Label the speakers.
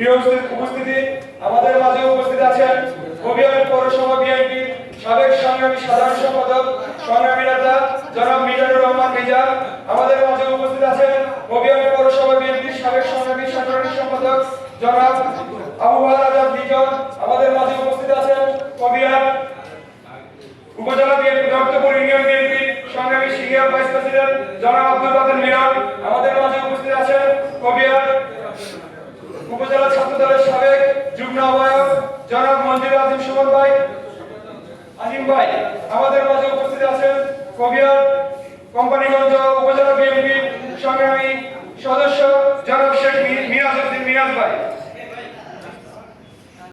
Speaker 1: প্রিয় উপস্থিতি আমাদের মাঝে উপস্থিত আছেন কবিয়ার পৌরসভা বিএনপির সাবেক সংগ্রামী সাধারণ সম্পাদক, সংগ্রামী নেতা জনাব মিজানুর রহমান মিজা। আমাদের মাঝে উপস্থিত আছেন কবিয়ার পৌরসভা বিএনপির সাবেক সংগ্রামী সাধারণ সম্পাদক জনাব আবু আজাদ লিজন আমাদের মাঝে উপস্থিত আছেন কবিয়ার উপজেলা বিএনপি দত্তপুর ইউনিয়ন বিএনপি সংগ্রামী সিনিয়র ভাইস প্রেসিডেন্ট জনাব আব্দুল কাদের মিরান আমাদের মাঝে উপস্থিত আছেন কবিয়ার উপজেলা ছাত্র দলের সাবেক যুগ্ম আহ্বায়ক মঞ্জুর আজিম সুমন ভাই, আজিম ভাই, আমাদের মাঝে উপস্থিত আছেন কবিয়ার কোম্পানিগঞ্জ উপজেলা বিএনপি সংগ্রামী সদস্য জনাব শেখ মিরাজ উদ্দিন মিরাজ ভাই।